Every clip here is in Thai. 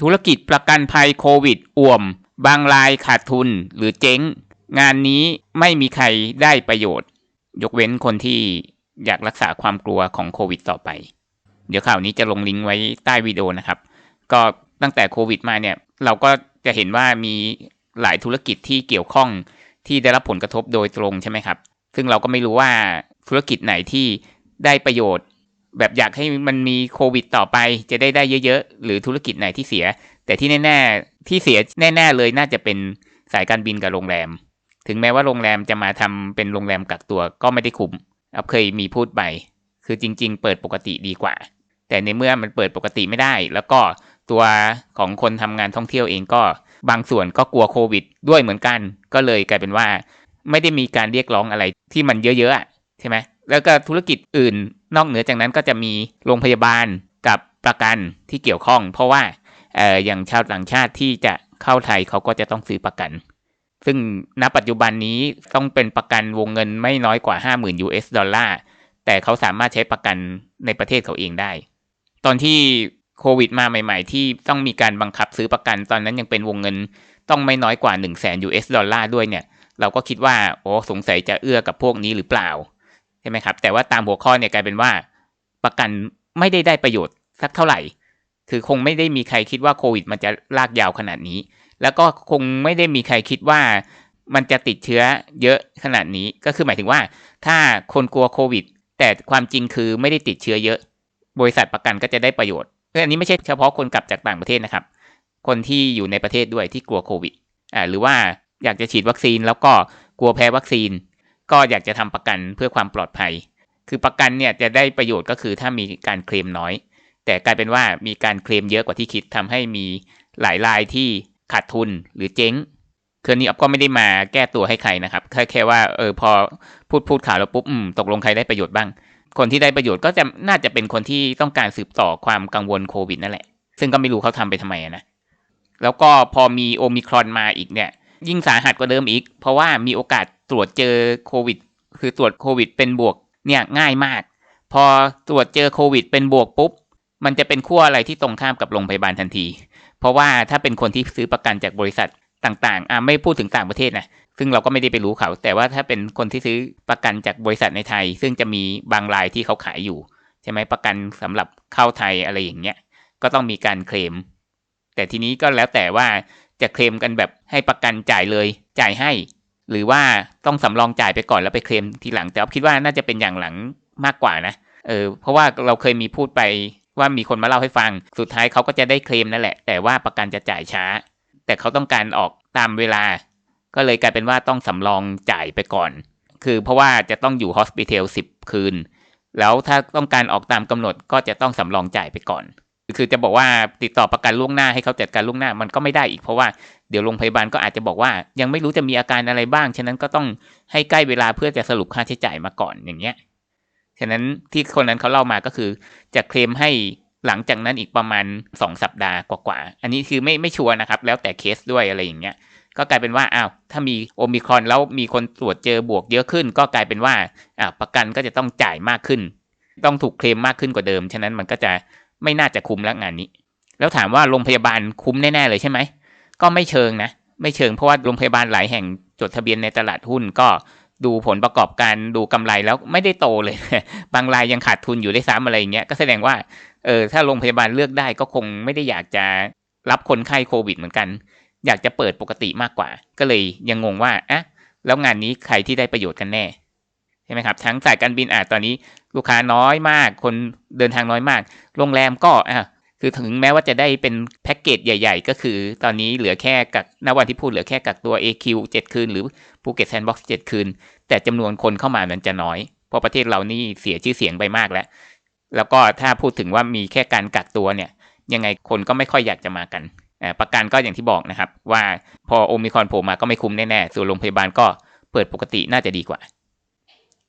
ธุรกิจประกันภัยโควิดอ่วม บางรายขาดทุนหรือเจ๊ง งานนี้ไม่มีใครได้ประโยชน์ ยกเว้นคนที่อยากรักษาความกลัวของโควิดต่อไป เดี๋ยวข่าวนี้จะลงลิงก์ไว้ใต้วิดีโอนะครับ ก็ตั้งแต่โควิดมาเนี่ยเราก็จะเห็นว่ามีหลายธุรกิจที่เกี่ยวข้องที่ได้รับผลกระทบโดยตรงใช่ไหมครับ ซึ่งเราก็ไม่รู้ว่าธุรกิจไหนที่ได้ประโยชน์ แบบอยากให้มันมีโควิดต่อไป จะได้ได้เยอะ ๆ หรือธุรกิจไหนที่เสีย แต่ที่แน่ๆที่เสียแน่ ๆ เลยน่าจะเป็นสายการบินกับโรงแรม ถึงแม้ว่าโรงแรมจะมาทำเป็นโรงแรมกักตัวก็ไม่ได้คุ้มอับเคยมีพูดไปคือจริง ๆ เปิดปกติดีกว่า แต่ในเมื่อมันเปิดปกติไม่ได้ แล้วก็ตัวของคนทำงานท่องเที่ยวเองก็บางส่วนก็กลัวโควิด ด้วยเหมือนกัน ก็เลยกลายเป็นว่า ไม่ได้มีการเรียกร้องอะไรที่มันเยอะๆใช่ไหม แล้วก็ธุรกิจอื่น นอกเหนือจากนั้นก็จะมีโรงพยาบาลกับประกันที่เกี่ยวข้อง เพราะว่าอย่างชาวต่างชาติที่จะเข้าไทยเขาก็จะต้องซื้อประกัน ซึ่งณปัจจุบันนี้ต้องเป็นประกันวงเงินไม่น้อยกว่า 50,000 US ดอลลาร์แต่เขาสามารถใช้ประกันในประเทศเขาเองได้ ตอนที่โควิดมาใหม่ ๆ ที่ต้องมีการบังคับซื้อประกัน ตอนนั้นยังเป็นวงเงินต้องไม่น้อยกว่า 1 0 0 0 0แสน US ดอลลาร์ด้วยเนี่ย เราก็คิดว่า โอ้ สงสัยจะเอื้อกับพวกนี้หรือเปล่า ช่ไหมครับ แต่ว่าตามหัวข้อเนี่ยกลายเป็นว่าประกันไม่ได้ได้ประโยชน์สักเท่าไหร่ คือคงไม่ได้มีใครคิดว่าโควิด มันจะลากยาวขนาดนี้ แล้วก็คงไม่ได้มีใครคิดว่ามันจะติดเชื้อเยอะขนาดนี้ ก็คือหมายถึงว่า ถ้าคนกลัวโควิด แต่ความจริงคือไม่ได้ติดเชื้อเยอะ บริษัทประกันก็จะได้ประโยชน์อันนี้ไม่ใช่เฉพาะคนกลับจากต่างประเทศนะครับ คนที่อยู่ในประเทศด้วยที่กลัวโควิด อ่า หรือว่าอยากจะฉีดวัคซีนแล้วก็กลัวแพ้วัคซีน ก็อยากจะทำประกันเพื่อความปลอดภัย คือประกันเนี่ยจะได้ประโยชน์ก็คือถ้ามีการเคลมน้อย แต่กลายเป็นว่ามีการเคลมเยอะกว่าที่คิดทำให้มีหลายรายที่ขาดทุนหรือเจ๊งคืนนี้ออฟก็ไม่ได้มาแก้ตัวให้ใครนะครับแค่แค่ว่าเออพอพูดพูดข่าวแล้วปุ๊บอืมตกลงใครได้ประโยชน์บ้าง คนที่ได้ประโยชน์ก็จะน่าจะเป็นคนที่ต้องการสืบต่อความกังวลโควิดนั่นแหละ ซึ่งก็ไม่รู้เขาทำไปทำไมนะแล้วก็พอมีโอมิครอนมาอีกเนี่ย ยิ่งสาหัสกว่าเดิมอีก เพราะว่ามีโอกาส ตรวจเจอโควิด คือตรวจโควิดเป็นบวกเนี่ยง่ายมาก พอตรวจเจอโควิด เป็นบวกปุ๊บ มันจะเป็นขั้วอะไรที่ตรงข้ามกับโรงพยาบาลทันที เพราะว่าถ้าเป็นคนที่ซื้อประกันจากบริษัทต่างๆ อ่าไม่พูดถึงต่างประเทศนะ ซึ่งเราก็ไม่ได้ไปรู้เขา แต่ว่าถ้าเป็นคนที่ซื้อประกันจากบริษัทในไทย ซึ่งจะมีบางรายที่เขาขายอยู่ใช่ไหมประกันสำหรับเข้าไทยอะไรอย่างเงี้ย ก็ต้องมีการเคลม แต่ทีนี้ก็แล้วแต่ว่าจะเคลมกันแบบให้ประกันจ่ายเลย จ่ายให้ หรือว่าต้องสำรองจ่ายไปก่อนแล้วไปเคลมทีหลัง แต่คิดว่าน่าจะเป็นอย่างหลังมากกว่านะ เออ เพราะว่าเราเคยมีพูดไปว่ามีคนมาเล่าให้ฟัง สุดท้ายเขาก็จะได้เคลมนั่นแหละ แต่ว่าประกันจะจ่ายช้า แต่เขาต้องการออกตามเวลา ก็เลยกลายเป็นว่าต้องสำรองจ่ายไปก่อน คือเพราะว่าจะต้องอยู่ฮอสพิทอลสิบคืน แล้วถ้าต้องการออกตามกำหนดก็จะต้องสำรองจ่ายไปก่อน คือจะบอกว่าติดต่อประกันล่วงหน้าให้เขาจัดการล่วงหน้ามันก็ไม่ได้อีก เพราะว่า เดี๋ยวโรงพยาบาลก็อาจจะบอกว่า ยังไม่รู้จะมีอาการอะไรบ้าง ฉะนั้นก็ต้องให้ใกล้เวลาเพื่อจะสรุปค่าใช้จ่ายมาก่อนอย่างเงี้ย ฉะนั้นที่คนนั้นเขาเล่ามาก็คือจะเคลมให้หลังจากนั้นอีกประมาณสองสัปดาห์กว่าๆ อันนี้คือไม่ไม่ชัวร์นะครับ แล้วแต่เคสด้วยอะไรอย่างเงี้ย ก็กลายเป็นว่าอ้าวถ้ามีโอมิครอนแล้วมีคนตรวจเจอบวกเยอะขึ้น ก็กลายเป็นว่าอ้าประกันก็จะต้องจ่ายมากขึ้น ต้องถูกเคลมมากขึ้นกว่าเดิม ฉะนั้นมันก็จะไม่น่าจะคุ้มแล้วงานนี้ แล้วถามว่าโรงพยาบาลคุ้มแน่ๆเลยใช่ไหม ก็ไม่เชิงนะ ไม่เชิงเพราะว่าโรงพยาบาลหลายแห่งจดทะเบียนในตลาดหุ้นก็ดูผลประกอบการดูกำไรแล้วไม่ได้โตเลย บางรายยังขาดทุนอยู่ได้ซ้ำอะไรอย่างเงี้ยก็แสดงว่าเออถ้าโรงพยาบาลเลือกได้ก็คงไม่ได้อยากจะรับคนไข้โควิดเหมือนกัน อยากจะเปิดปกติมากกว่า ก็เลยยังงงว่าอะแล้วงานนี้ใครที่ได้ประโยชน์กันแน่ใช่ไหมครับทั้งสายการบินอาจตอนนี้ลูกค้าน้อยมาก คนเดินทางน้อยมาก โรงแรมก็อะ คือถึงแม้ว่าจะได้เป็นแพ็กเกจใหญ่ ๆ ก็คือ ตอนนี้เหลือแค่กักณวันที่พูดเหลือแค่กักตัว AQ 7 คืน หรือภูเก็ตแซนด์บ็อกซ์7คืน แต่จำนวนคนเข้ามามันจะน้อย เพราะประเทศเรานี่เสียชื่อเสียงไปมากแล้ว แล้วก็ถ้าพูดถึงว่ามีแค่การกักตัวเนี่ย ยังไงคนก็ไม่ค่อยอยากจะมากัน ประกันก็อย่างที่บอกนะครับ ว่าพอโอมิคอนโผล่มาก็ไม่คุ้มแน่ๆส่วนโรงพยาบาลก็เปิดปกติน่าจะดีกว่า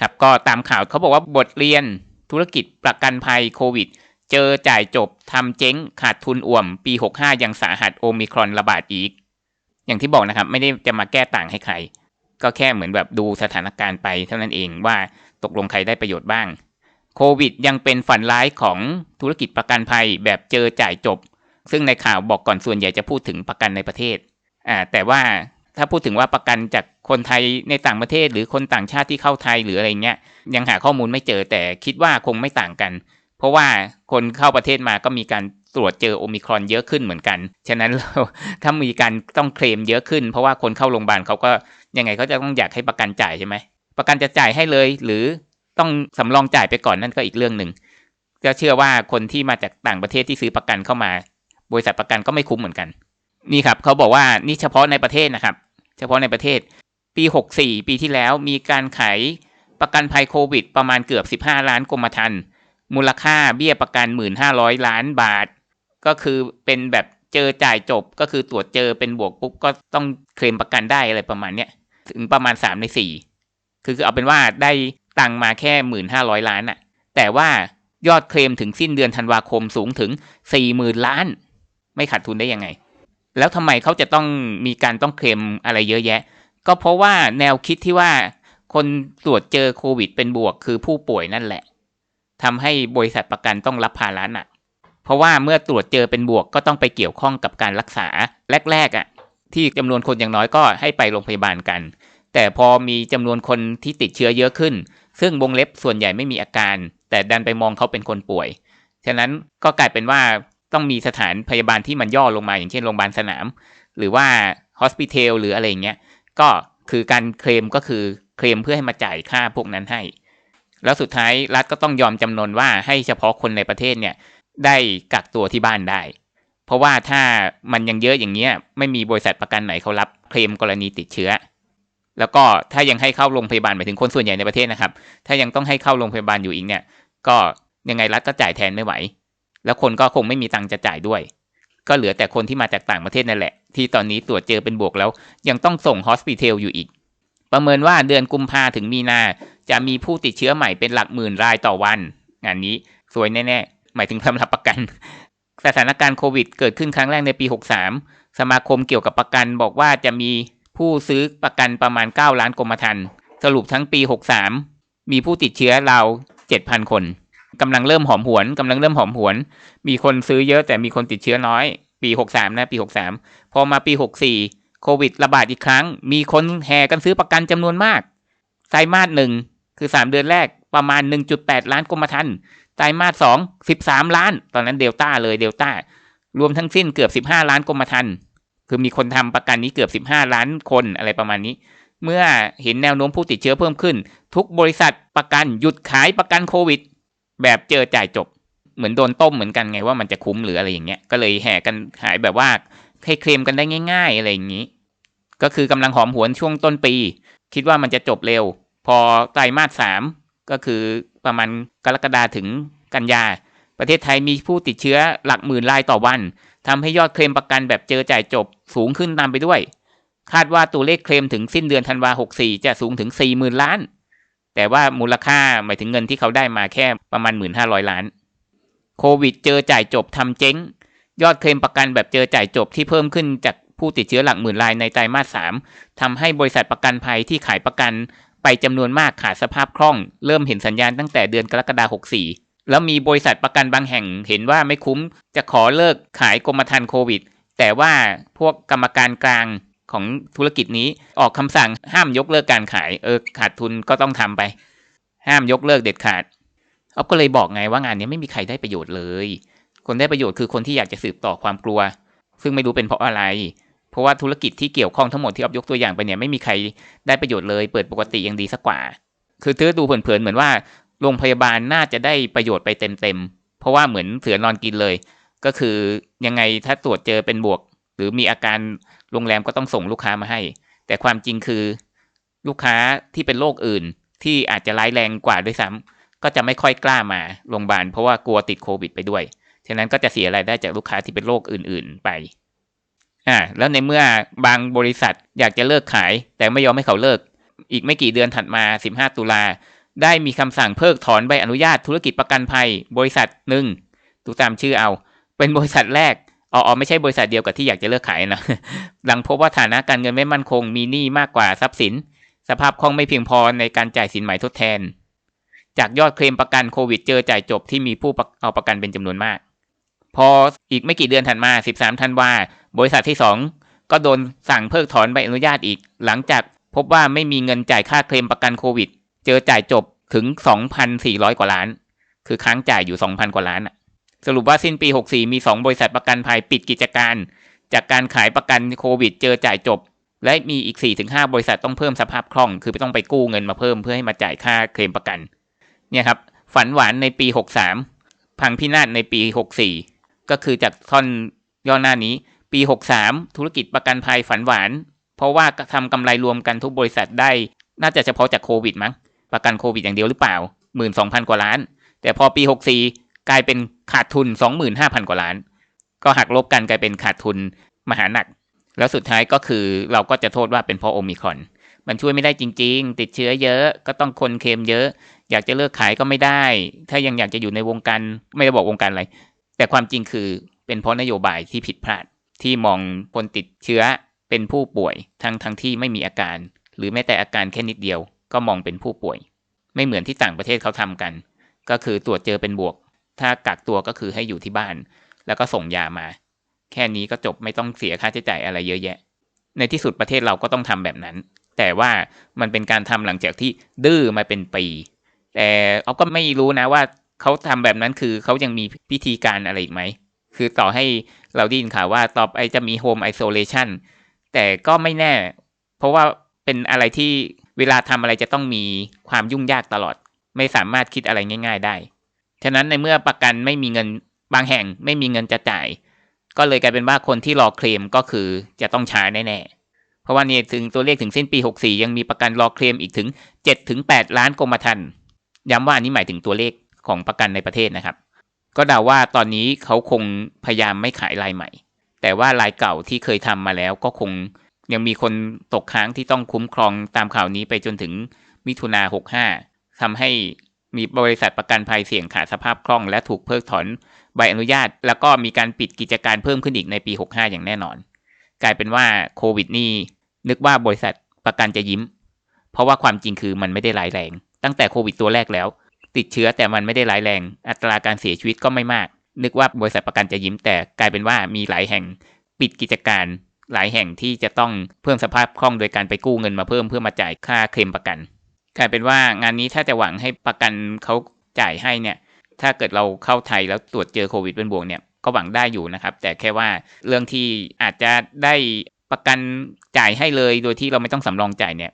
ครับก็ตามข่าวเขาบอกว่าบทเรียนธุรกิจประกันภัยโควิด เจอจ่ายจบทำเจ๊งขาดทุนอ่วม ปี 65 ยังสาหัสโอมิครอนระบาดอีก อย่างที่บอกนะครับ ไม่ได้จะมาแก้ต่างให้ใคร ก็แค่เหมือนแบบดูสถานการณ์ไปเท่านั้นเองว่าตกลงใครได้ประโยชน์บ้าง โควิดยังเป็นฝันร้ายของธุรกิจประกันภัยแบบเจอจ่ายจบ ซึ่งในข่าวบอกก่อนส่วนใหญ่จะพูดถึงประกันในประเทศอ่าแต่ว่าถ้าพูดถึงว่าประกันจากคนไทยในต่างประเทศ หรือคนต่างชาติที่เข้าไทยหรืออะไรเงี้ยยังหาข้อมูลไม่เจอแต่คิดว่าคงไม่ต่างกัน เพราะว่าคนเข้าประเทศมาก็มีการตรวจเจอโอมิครอนเยอะขึ้นเหมือนกัน ฉะนั้นเราถ้ามีการต้องเคลมเยอะขึ้น เพราะว่าคนเข้าโรงพยาบาลเขาก็ยังไงเขาจะต้องอยากให้ประกันจ่ายใช่ไหม ประกันจะจ่ายให้เลย หรือต้องสำรองจ่ายไปก่อนนั่นก็อีกเรื่องหนึ่งก็เชื่อว่าคนที่มาจากต่างประเทศที่ซื้อประกันเข้ามา บริษัทประกันก็ไม่คุ้มเหมือนกัน นี่ครับเขาบอกว่านี่เฉพาะในประเทศนะครับ เฉพาะในประเทศ ปี 64 ปีที่แล้วมีการขายประกันภัยโควิด ประมาณเกือบ 15 ล้านกรมธรรม์ มูลค่าเบี้ยประกัน 1,500 ล้านบาท ก็คือเป็นแบบเจอจ่ายจบก็คือตรวจเจอเป็นบวกปุ๊บก็ต้องเคลมประกันได้อะไรประมาณเนี้ยถึงประมาณ 3 ใน4คือคือเอาเป็นว่าได้ตังมาแค่ 1,500 ล้านอะแต่ว่ายอดเคลมถึงสิ้นเดือนธันวาคมสูงถึง 40,000 ล้าน ไม่ขาดทุนได้ยังไง แล้วทำไมเขาจะต้องมีการต้องเคลมอะไรเยอะแยะ ก็เพราะว่าแนวคิดที่ว่าคนตรวจเจอโควิดเป็นบวกคือผู้ป่วยนั่นแหละ ทำให้บริษัทประกันต้องรับภาระหนักเพราะว่าเมื่อตรวจเจอเป็นบวกก็ต้องไปเกี่ยวข้องกับการรักษาแรกๆอะ่ะที่จำนวนคนอย่างน้อยก็ให้ไปโรงพยาบาลกัน แต่พอมีจำนวนคนที่ติดเชื้อเยอะขึ้น ซึ่งวงเล็บส่วนใหญ่ไม่มีอาการ แต่ดันไปมองเขาเป็นคนป่วย ฉะนั้นก็กลายเป็นว่าต้องมีสถานพยาบาลที่มันย่อลงมาอย่างเช่นโรงพยาบาลสนาม หรือว่าฮอสพิทอลหรืออะไรเงี้ยก็คือการเคลมก็คือเคลมเพื่อให้มาจ่ายค่าพวกนั้นให้ แล้วสุดท้ายรัฐก็ต้องยอมจำนนว่าให้เฉพาะคนในประเทศเนี่ยได้กักตัวที่บ้านได้ เพราะว่าถ้ามันยังเยอะอย่างเงี้ยไม่มีบริษัทประกันไหนเขารับเคลมกรณีติดเชื้อ แล้วก็ถ้ายังให้เข้าโรงพยาบาลหมายถึงคนส่วนใหญ่ในประเทศนะครับ ถ้ายังต้องให้เข้าโรงพยาบาลอยู่อีกเนี่ย ก็ยังไงรัฐก็จ่ายแทนไม่ไหว แล้วคนก็คงไม่มีตังค์จะจ่ายด้วย ก็เหลือแต่คนที่มาจากต่างประเทศนั่นแหละ ที่ตอนนี้ตรวจเจอเป็นบวกแล้ว ยังต้องส่งฮอสพิทอลอยู่อีก ประเมินว่าเดือนกุมภาถึงมีนา จะมีผู้ติดเชื้อใหม่เป็นหลักหมื่นรายต่อวัน งานนี้สวยแน่ๆ หมายถึงสำหรับประกัน สถานการณ์โควิดเกิดขึ้นครั้งแรกในปี 63 สมาคมเกี่ยวกับประกันบอกว่าจะมีผู้ซื้อประกันประมาณ 9 ล้านกรมธรรม์สรุปทั้งปี 63 มีผู้ติดเชื้อราว7,000 คนกำลังเริ่มหอมหวนกำลังเริ่มหอมหวน มีคนซื้อเยอะแต่มีคนติดเชื้อน้อย ปี 63 นะ ปี 63 พอมาปี 64 โควิดระบาดอีกครั้ง มีคนแห่กันซื้อประกันจำนวนมาก ไตรมาสหนึ่งคือ 3 เดือนแรกประมาณ 1.8 ล้านกรมธรรม์ไตรมาสสอง13 ล้าน ตอนนั้นเดลต้าเลยเดลต้ารวมทั้งสิ้นเกือบ 15 ล้านกรมธรรม์คือมีคนทำประกันนี้เกือบ 15 ล้านคนอะไรประมาณนี้ เมื่อเห็นแนวโน้มผู้ติดเชื้อเพิ่มขึ้น ทุกบริษัทประกันหยุดขายประกันโควิด แบบเจอจ่ายจบ เหมือนโดนต้มเหมือนกันไงว่ามันจะคุ้มหรืออะไรอย่างเงี้ยก็เลยแห่กันขายแบบว่า ให้เคลมกันได้ง่าย ๆ อะไรอย่างนี้ ก็คือกำลังหอมหวนช่วงต้นปี คิดว่ามันจะจบเร็ว พอไตรมาสสามก็คือประมาณกรกฎาถึงกันยา ประเทศไทยมีผู้ติดเชื้อหลักหมื่นรายต่อวันทำให้ยอดเคลมประกันแบบเจอจ่ายจบสูงขึ้นตามไปด้วย คาดว่าตัวเลขเคลมถึงสิ้นเดือนธันวาหกสี่จะสูงถึงสี่หมื่นล้าน แต่ว่ามูลค่าหมายถึงเงินที่เขาได้มาแค่ประมาณหมื่นห้าร้อยล้าน โควิดเจอจ่ายจบทำเจ๊ง ยอดเคลมประกันแบบเจอจ่ายจบที่เพิ่มขึ้นจากผู้ติดเชื้อหลักหมื่นรายในไตรมาสสามทำให้บริษัทประกันภัยที่ขายประกันไปจำนวนมากขาดสภาพคล่อง เริ่มเห็นสัญญาณตั้งแต่เดือนกรกฎาคม64 แล้วมีบริษัทประกันบางแห่งเห็นว่าไม่คุ้มจะขอเลิกขายกรมธรรม์โควิด แต่ว่าพวกกรรมการกลางของธุรกิจนี้ออกคำสั่งห้ามยกเลิกการขายเออขาดทุนก็ต้องทำไป ห้ามยกเลิกเด็ดขาดเอาก็เลยบอกไงว่างานนี้ไม่มีใครได้ประโยชน์เลย คนได้ประโยชน์คือคนที่อยากจะสืบต่อความกลัว ซึ่งไม่รู้เป็นเพราะอะไร เพราะว่าธุรกิจที่เกี่ยวข้องทั้งหมดที่ออฟยกตัวอย่างไปเนี่ยไม่มีใครได้ประโยชน์เลยเปิดปกติยังดีสักกว่า คือเธอดูเผินๆเหมือนว่าโรงพยาบาลน่าจะได้ประโยชน์ไปเต็มๆเพราะว่าเหมือนเสือนอนกินเลย ก็คือยังไงถ้าตรวจเจอเป็นบวก หรือมีอาการโรงแรมก็ต้องส่งลูกค้ามาให้ แต่ความจริงคือลูกค้าที่เป็นโรคอื่นที่อาจจะร้ายแรงกว่าด้วยซ้ำก็จะไม่ค่อยกล้ามาโรงพยาบาลเพราะว่ากลัวติดโควิดไปด้วย ฉะนั้นก็จะเสียรายได้จากลูกค้าที่เป็นโรคอื่น ๆ ไปอ่าแล้วในเมื่อบางบริษัทอยากจะเลิกขาย แต่ไม่ยอมให้เขาเลิก อีกไม่กี่เดือนถัดมา 15 ตุลา ได้มีคำสั่งเพิกถอนใบอนุญาตธุรกิจประกันภัย บริษัทหนึ่งดูตามชื่อเอา เป็นบริษัทแรกอ๋อไม่ใช่บริษัทเดียวกับที่อยากจะเลิกขายนะหลังพบว่าฐานะการเงินไม่มั่นคงมีหนี้มากกว่าทรัพย์สิน สภาพคล่องไม่เพียงพอในการจ่ายสินไหม่ทดแทน จากยอดเคลมประกันโควิดเจอจ่ายจบที่มีผู้เอาประกันเป็นจำนวนมาก พออีกไม่กี่เดือนถัดมา 13 ธันวา บริษัทที่ 2 ก็โดนสั่งเพิกถอนใบอนุญาตอีก หลังจากพบว่าไม่มีเงินจ่ายค่าเคลมประกันโควิด เจอจ่ายจบถึง 2,400 กว่าล้าน คือค้างจ่ายอยู่ 2,000 กว่าล้านอะสรุปว่าสิ้นปี 64 มี 2 บริษัทประกันภัยปิดกิจการ จากการขายประกันโควิด เจอจ่ายจบ และมีอีก 4-5 บริษัทต้องเพิ่มสภาพคล่อง คือต้องไปกู้เงินมาเพิ่มเพื่อให้มาจ่ายค่าเคลมประกัน เนี่ยครับ ฝันหวานในปี 63 พังพินาศในปี 64 ก็คือจากท่อนย่อหน้านี้ ปี 63 ธุรกิจประกันภัยฝันหวาน เพราะว่าทำกำไรรวมกันทุกบริษัทได้ น่าจะเฉพาะจากโควิดมั้ง ประกันโควิดอย่างเดียวหรือเปล่า 12,000 กว่าล้าน แต่พอปี 64 กลายเป็นขาดทุน 25,000 กว่าล้าน ก็หักลบกันกลายเป็นขาดทุนมหาหนัก แล้วสุดท้ายก็คือเราก็จะโทษว่าเป็นเพราะโอมิครอน มันช่วยไม่ได้จริง ๆ ติดเชื้อเยอะ ก็ต้องคนเคลมเยอะ อยากจะเลิกขายก็ไม่ได้ ถ้ายังอยากจะอยู่ในวงการ ไม่ได้บอกวงการอะไร แต่ความจริงคือเป็นเพราะนโยบายที่ผิดพลาดที่มองคนติดเชื้อเป็นผู้ป่วยทั้งทั้งที่ไม่มีอาการ หรือแม้แต่อาการแค่นิดเดียว ก็มองเป็นผู้ป่วย ไม่เหมือนที่ต่างประเทศเขาทำกัน ก็คือตรวจเจอเป็นบวก ถ้ากักตัวก็คือให้อยู่ที่บ้าน แล้วก็ส่งยามา แค่นี้ก็จบไม่ต้องเสียค่าใช้จ่ายอะไรเยอะแยะ ในที่สุดประเทศเราก็ต้องทำแบบนั้น แต่ว่ามันเป็นการทำหลังจากที่ดื้อมาเป็นปี แต่เขาก็ไม่รู้นะว่า เขาทำแบบนั้นคือเขายังมีพิธีการอะไรอีกไหม คือต่อให้เราได้ยินข่าวว่าต่อไปจะมีโฮมไอโซเลชันแต่ก็ไม่แน่ เพราะว่าเป็นอะไรที่เวลาทำอะไรจะต้องมีความยุ่งยากตลอด ไม่สามารถคิดอะไรง่าย ๆ ได้ ฉะนั้นในเมื่อประกันไม่มีเงินบางแห่งไม่มีเงินจะจ่าย ก็เลยกลายเป็นว่าคนที่รอเคลมก็คือจะต้องช้าแน่ๆ เพราะว่านี่ถึงตัวเลขถึงสิ้นปี 64 ยังมีประกันรอเคลมอีกถึง 7-8 ล้านกรมธรรม์ย้ำว่าอันนี้หมายถึงตัวเลข ของประกันในประเทศนะครับ ก็เดาว่าตอนนี้เขาคงพยายามไม่ขายรายใหม่ แต่ว่ารายเก่าที่เคยทำมาแล้วก็คงยังมีคนตกค้างที่ต้องคุ้มครองตามข่าวนี้ไปจนถึงมิถุนา65ทำให้มีบริษัทประกันภัยเสี่ยงขาดสภาพคล่อง และถูกเพิกถอนใบอนุญาต แล้วก็มีการปิดกิจการเพิ่มขึ้นอีกในปี 65 อย่างแน่นอน กลายเป็นว่าโควิดนี่นึกว่าบริษัทประกันจะยิ้ม เพราะว่าความจริงคือมันไม่ได้ร้ายแรง ตั้งแต่โควิดตัวแรกแล้ว ติดเชื้อแต่มันไม่ได้ร้ายแรง อัตราการเสียชีวิตก็ไม่มาก นึกว่าบริษัทประกันจะยิ้มแต่กลายเป็นว่ามีหลายแห่งปิดกิจการ หลายแห่งที่จะต้องเพิ่มสภาพคล่องโดยการไปกู้เงินมาเพิ่มเพื่อมาจ่ายค่าเคลมประกัน กลายเป็นว่างานนี้ถ้าจะหวังให้ประกันเขาจ่ายให้เนี่ย ถ้าเกิดเราเข้าไทยแล้วตรวจเจอโควิดเป็นบวกเนี่ยก็หวังได้อยู่นะครับ แต่แค่ว่าเรื่องที่อาจจะได้ประกันจ่ายให้เลยโดยที่เราไม่ต้องสำรองจ่ายเนี่ย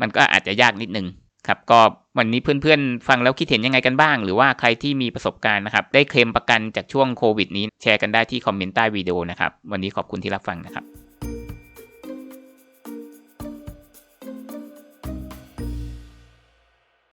มันก็อาจจะยากนิดนึง ครับก็วันนี้เพื่อนๆ ฟังแล้วคิดเห็นยังไงกันบ้าง หรือว่าใครที่มีประสบการณ์นะครับ ได้เคลมประกันจากช่วงโควิดนี้แชร์กันได้ที่คอมเมนต์ใต้วิดีโอนะครับ วันนี้ขอบคุณที่รับฟังนะครับ